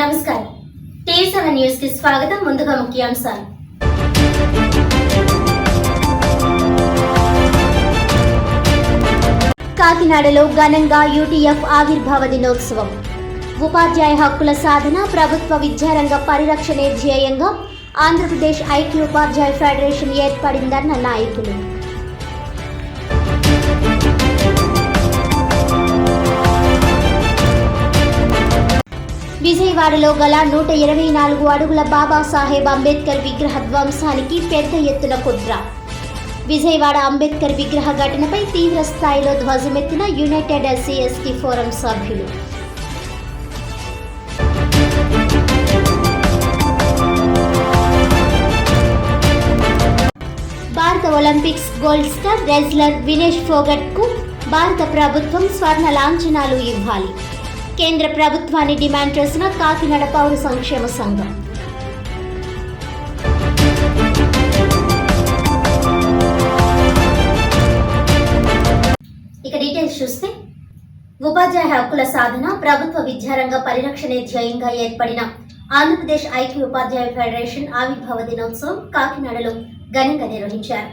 నమస్కారం. TV seven న్యూస్కి స్వాగతం. ముందుగా ముఖ్యాంశాలు. కాకినాడలో ఘనంగా యూటీఎఫ్ ఆవిర్భావ దినోత్సవం. ఉపాధ్యాయ హక్కుల సాధన ప్రభుత్వ విద్యారంగ పరిరక్షణే ధ్యేయంగా ఆంధ్రప్రదేశ్ ఐక్య ఉపాధ్యాయ ఫెడరేషన్ ఏర్పడిందన్న నాయకులు. విజయవాడలో గల నూట ఇరవై నాలుగు అడుగుల బాబాసాహెబ్ అంబేద్కర్ విగ్రహ ధ్వంసానికి పెద్ద ఎత్తున కుట్ర. విజయవాడ అంబేద్కర్ విగ్రహ ఘటనపై తీవ్ర స్థాయిలో ధ్వజమెత్తిన యునైటెడ్ ఎస్సీ ఎస్టీ ఫోరం సభ్యులు. భారత Olympics gold star wrestler Vinesh ఫోగట్కు భారత ప్రభుత్వం స్వర్ణ లాంఛనాలు ఇవ్వాలి. కేంద్ర ప్రభుత్వాన్ని డిమాండ్ చేసిన కాకినాడ పౌర సంక్షేమ సంఘం. ఇక డీటెయిల్స్ చూస్తే ఉపాధ్యాయ హక్కుల సాధన ప్రభుత్వ విద్యారంగ పరిరక్షణే ధ్యేయంగా ఏర్పడిన ఆంధ్రప్రదేశ్ ఐక్య ఉపాధ్యాయ ఫెడరేషన్ ఆవిర్భావ దినోత్సవం కాకినాడలో ఘనంగా నిర్వహించారు.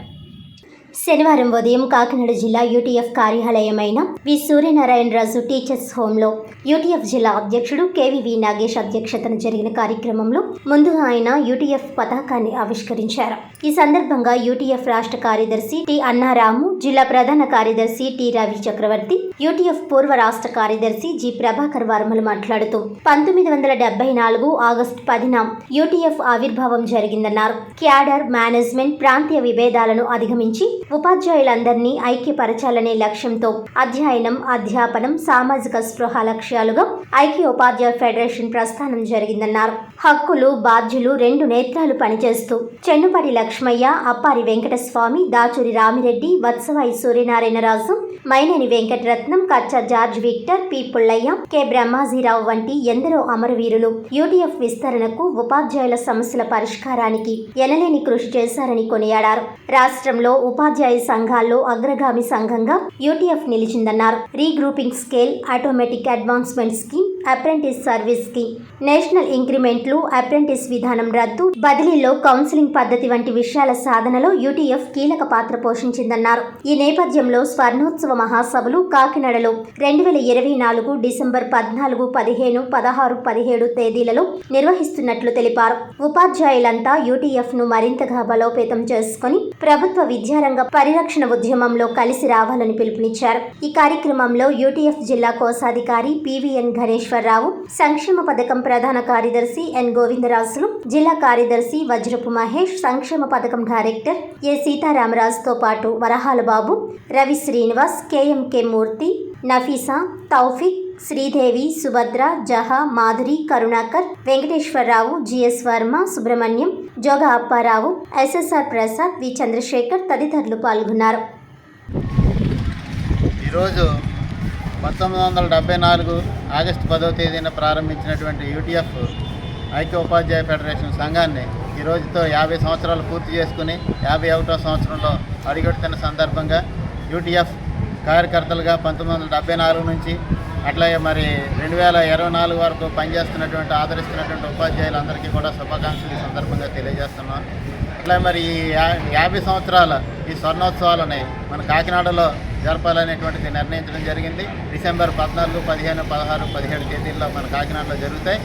శనివారం ఉదయం కాకినాడ జిల్లా యూటీఎఫ్ కార్యాలయమైన వి సూర్యనారాయణరాజు టీచర్స్ హోంలో యూటీఎఫ్ జిల్లా అధ్యక్షుడు కేవీవి నాగేష్ అధ్యక్షతన జరిగిన కార్యక్రమంలో ముందుగా ఆయన యూటీఎఫ్ పతాకాన్ని ఆవిష్కరించారు. ఈ సందర్భంగా యూటీఎఫ్ రాష్ట్ర కార్యదర్శి టి అన్నారాము జిల్లా ప్రధాన కార్యదర్శి టి రవి చక్రవర్తి యూటీఎఫ్ పూర్వ రాష్ట్ర కార్యదర్శి జి ప్రభాకర్ వర్మలు మాట్లాడుతూ పంతొమ్మిది వందల డెబ్బై నాలుగు ఆగస్టు పదిన యూటీఎఫ్ ఆవిర్భావం జరిగిందన్నారు. క్యాడర్ మేనేజ్మెంట్ ప్రాంతీయ విభేదాలను అధిగమించి ఉపాధ్యాయులందరినీ ఐక్యపరచాలనే లక్ష్యంతో అధ్యయనం అధ్యాపనం సామాజిక స్పృహ లక్ష్యాలుగా ఐక్య ఉపాధ్యాయ ఫెడరేషన్ ప్రస్థానం జరిగిందన్నారు. హక్కులు బాధ్యులు రెండు నేత్రాలు పనిచేస్తూ చెన్నుపడి Lakshmaiah Appari Venkataswamy దాచురి Ramireddy Vatsavai Suryanarayanaraju Maineni Venkataratnam Kachcha George Victor P Pullaiah K Brahmajirao వంటి ఎందరో అమరవీరులు యూటీఎఫ్ విస్తరణకు ఉపాధ్యాయుల సమస్యల పరిష్కారానికి ఎనలేని కృషి చేశారని కొనియాడారు. రాష్ట్రంలో ఉపాధి ఉపాధ్యాయ సంఘాల్లో అగ్రగామి సంఘంగా UTF నిలిచిందన్నారు. Regrouping scale automatic advancement scheme apprentice service national ఇంక్రిమెంట్లు అప్రెంటిస్ విధానం రద్దు బదిలీలో కౌన్సిలింగ్ పద్ధతి వంటి విషయాల సాధనలో యూటీఎఫ్ కీలక పాత్ర పోషించిందన్నారు. ఈ నేపథ్యంలో స్వర్ణోత్సవ మహాసభలు కాకినాడలో రెండు వేల ఇరవై నాలుగు డిసెంబర్ పద్నాలుగు పదిహేను పదహారు పదిహేడు తేదీలలో నిర్వహిస్తున్నట్లు తెలిపారు. ఉపాధ్యాయులంతా యూటీఎఫ్ను మరింతగా బలోపేతం చేసుకుని ప్రభుత్వ విద్యారంగ పరిరక్షణ ఉద్యమంలో కలిసి రావాలని పిలుపునిచ్చారు. ఈ కార్యక్రమంలో యూటీఎఫ్ జిల్లా కోశాధికారి పివిఎన్ గణేశ్వర్ ఘనేశ్వరరావు సంక్షేమ పథకం ప్రధాన కార్యదర్శి ఎన్. గోవిందరాజులు జిల్లా కార్యదర్శి వజ్రపు మహేష్ సంక్షేమ పథకం డైరెక్టర్ ఏ. సీతారామరాజుతో పాటు Varahala Babu Ravi Srinivas KMK Murthy Nafisa Taufiq Sridevi Subhadra Jaha Madhuri Karunakar Venkateswararao GS Varma Subrahmanyam Joga Apparao SSR Prasad V. Chandrasekhar తదితరులు పాల్గొన్నారు. ఈరోజు పంతొమ్మిది వందల డెబ్బై నాలుగు ఆగస్టు పదవ తేదీన ప్రారంభించినటువంటి యూటీఎఫ్ ఐక్య ఉపాధ్యాయ ఫెడరేషన్ సంఘాన్ని ఈ రోజుతో యాభై సంవత్సరాలు పూర్తి చేసుకుని యాభై ఒకటో సంవత్సరంలో అడుగెడుతున్న సందర్భంగా యూటీఎఫ్ కార్యకర్తలుగా పంతొమ్మిది వందల డెబ్బై నాలుగు నుంచి అట్లాగే మరి రెండు వేల ఇరవై నాలుగు వరకు పనిచేస్తున్నటువంటి ఆదరిస్తున్నటువంటి ఉపాధ్యాయులందరికీ కూడా శుభాకాంక్షలు ఈ సందర్భంగా తెలియజేస్తున్నాం అట్లా మరి ఈ యాభై సంవత్సరాల ఈ స్వర్ణోత్సవాలని మన కాకినాడలో జరపాలనేటువంటిది నిర్ణయించడం జరిగింది. డిసెంబర్ పద్నాలుగు పదిహేను పదహారు పదిహేడు తేదీల్లో మన కాకినాడలో జరుగుతాయి.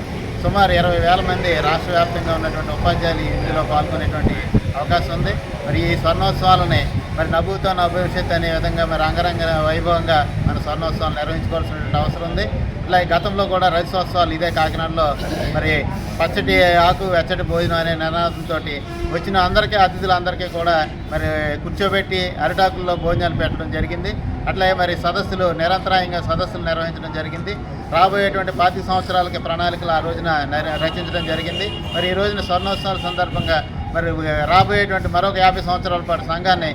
సుమారు ఇరవై వేల మంది రాష్ట్ర వ్యాప్తంగా ఉన్నటువంటి ఉపాధ్యాయులు ఇందులో పాల్గొనేటువంటి అవకాశం ఉంది. మరి ఈ స్వర్ణోత్సవాలని మరి నవ్వుతో భవిష్యత్ అనే విధంగా మరి అంగరంగ వైభవంగా మన స్వర్ణోత్సవాలు నిర్వహించుకోవాల్సినటువంటి అవసరం ఉంది. ఇట్లా ఈ గతంలో కూడా రజతోత్సవాలు ఇదే కాకినాడలో మరి పచ్చటి ఆకు వెచ్చటి భోజనం అనే నినాదంతో వచ్చిన అందరికీ అతిథులందరికీ కూడా మరి కూర్చోబెట్టి అరిటాకుల్లో భోజనాలు పెట్టడం జరిగింది. అట్లాగే మరి సదస్సులు నిరంతరాయంగా సదస్సులు నిర్వహించడం జరిగింది. రాబోయేటువంటి పాతి సంవత్సరాలకి ప్రణాళికలు ఆ రోజున రచించడం జరిగింది. మరి ఈ రోజున స్వర్ణోత్సవాల సందర్భంగా మరి రాబోయేటువంటి మరొక యాభై సంవత్సరాల పాటు సంఘాన్ని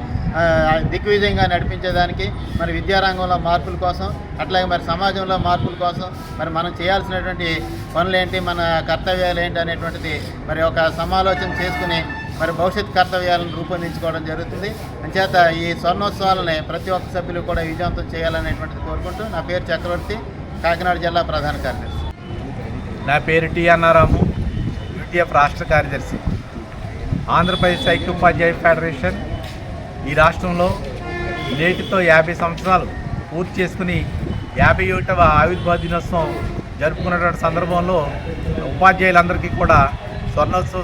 దిగ్విజయంగా నడిపించేదానికి మరి విద్యారంగంలో మార్పుల కోసం అట్లాగే మరి సమాజంలో మార్పుల కోసం మరి మనం చేయాల్సినటువంటి పనులు ఏంటి మన కర్తవ్యాలు ఏంటి అనేటువంటిది మరి ఒక సమాలోచన చేసుకుని మరి భవిష్యత్ కర్తవ్యాలను రూపొందించుకోవడం జరుగుతుంది. అంచేత ఈ స్వర్ణోత్సవాలని ప్రతి ఒక్క సభ్యులు కూడా విజయవంతం చేయాలనేటువంటిది కోరుకుంటూ నా పేరు చక్రవర్తి కాకినాడ జిల్లా ప్రధాన కార్యదర్శి. నా పేరు టి అన్నారాము యూటీఎఫ్ రాష్ట్ర కార్యదర్శి. ఆంధ్రప్రదేశ్ ఐక్యోపాధ్యాయ ఫెడరేషన్ ఈ రాష్ట్రంలో నేటితో యాభై సంవత్సరాలు పూర్తి చేసుకుని యాభై ఒకటవ ఆవిర్భావ దినోత్సవం జరుపుకున్నటువంటి సందర్భంలో ఉపాధ్యాయులందరికీ కూడా స్వర్ణోత్సవ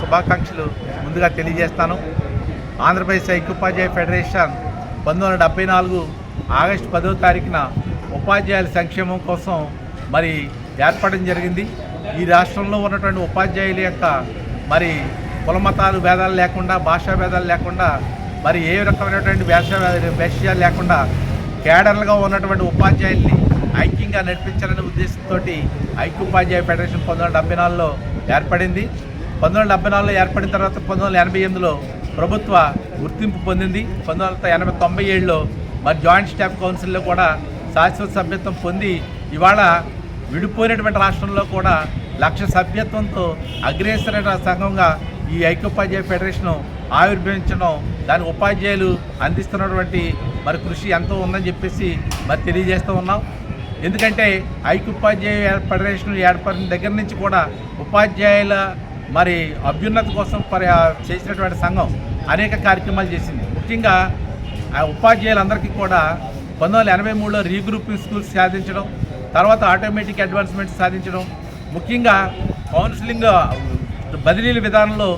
శుభాకాంక్షలు ముందుగా తెలియజేస్తాను. ఆంధ్రప్రదేశ్ ఐక్యోపాధ్యాయ ఫెడరేషన్ పంతొమ్మిది వందల డెబ్బై నాలుగు ఆగస్టు పదో తారీఖున ఉపాధ్యాయుల సంక్షేమం కోసం మరి ఏర్పడడం జరిగింది. ఈ రాష్ట్రంలో ఉన్నటువంటి ఉపాధ్యాయుల యొక్క మరి కులమతాలు భేదాలు లేకుండా భాషా భేదాలు లేకుండా మరి ఏ రకమైనటువంటి వేష వేషాలు లేకుండా కేడర్లుగా ఉన్నటువంటి ఉపాధ్యాయుల్ని ఐక్యంగా నడిపించాలనే ఉద్దేశంతో ఐక్యోపాధ్యాయ ఫెడరేషన్ పంతొమ్మిది వందల డెబ్బై నాలుగులో ఏర్పడింది. పంతొమ్మిది వందల డెబ్బై నాలుగులో ఏర్పడిన తర్వాత పంతొమ్మిది వందల ఎనభై ఎనిమిదిలో ప్రభుత్వ గుర్తింపు పొందింది. పంతొమ్మిది వందల ఎనభై తొంభై ఏడులో మరి జాయింట్ స్టాఫ్ కౌన్సిల్లో కూడా శాశ్వత సభ్యత్వం పొంది ఇవాళ విడిపోయినటువంటి రాష్ట్రంలో కూడా లక్ష సభ్యత్వంతో అగ్రేసర సంఘంగా ఈ ఐక్యోపాధ్యాయ ఫెడరేషన్ ఆవిర్భవించడం దాని ఉపాధ్యాయులు అందిస్తున్నటువంటి మరి కృషి ఎంతో ఉందని చెప్పేసి మరి తెలియజేస్తూ ఉన్నాం. ఎందుకంటే ఐక్యోపాధ్యాయ ఫెడరేషన్ ఏర్పడిన దగ్గర నుంచి కూడా ఉపాధ్యాయుల మరి అభ్యున్నతి కోసం పరి చేసినటువంటి సంఘం అనేక కార్యక్రమాలు చేసింది. ముఖ్యంగా ఆ ఉపాధ్యాయులందరికీ కూడా పంతొమ్మిది వందల ఎనభై మూడులో రీగ్రూపింగ్ స్కూల్స్ సాధించడం తర్వాత ఆటోమేటిక్ అడ్వాన్స్మెంట్ సాధించడం ముఖ్యంగా కౌన్సిలింగ్ బదిలీల విధానంలో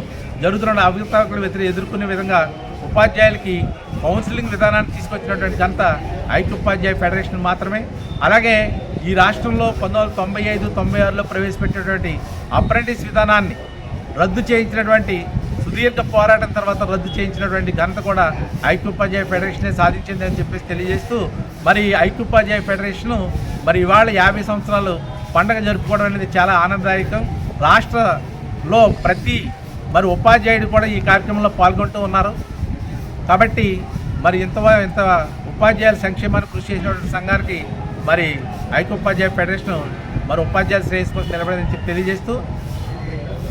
జరుగుతున్న అవకతవకలు వ్యతిరేక ఎదుర్కొనే విధంగా ఉపాధ్యాయులకి కౌన్సిలింగ్ విధానాన్ని తీసుకొచ్చినటువంటి ఘనత ఐక్యోపాధ్యాయ ఫెడరేషన్ మాత్రమే. అలాగే ఈ రాష్ట్రంలో పంతొమ్మిది వందల తొంభై ఐదు తొంభై ఆరులో ప్రవేశపెట్టినటువంటి అప్రెంటిస్ విధానాన్ని రద్దు చేయించినటువంటి సుదీర్ఘ పోరాటం తర్వాత రద్దు చేయించినటువంటి ఘనత కూడా ఐక్యోపాధ్యాయ ఫెడరేషనే సాధించింది అని చెప్పేసి తెలియజేస్తూ మరి ఐక్యోపాధ్యాయ ఫెడరేషను మరి ఇవాళ యాభై సంవత్సరాలు పండగ జరుపుకోవడం అనేది చాలా ఆనందదాయకం. రాష్ట్రలో ప్రతి మరి ఉపాధ్యాయుడు కూడా ఈ కార్యక్రమంలో పాల్గొంటూ ఉన్నారు. కాబట్టి మరి ఇంత ఇంత ఉపాధ్యాయుల సంక్షేమానికి కృషి చేసినటువంటి సంఘానికి మరి ఐక్యోపాధ్యాయ ఫెడరేషన్ మరి ఉపాధ్యాయుల శ్రేయస్ కోసం నిలబడదని చెప్పి తెలియజేస్తూ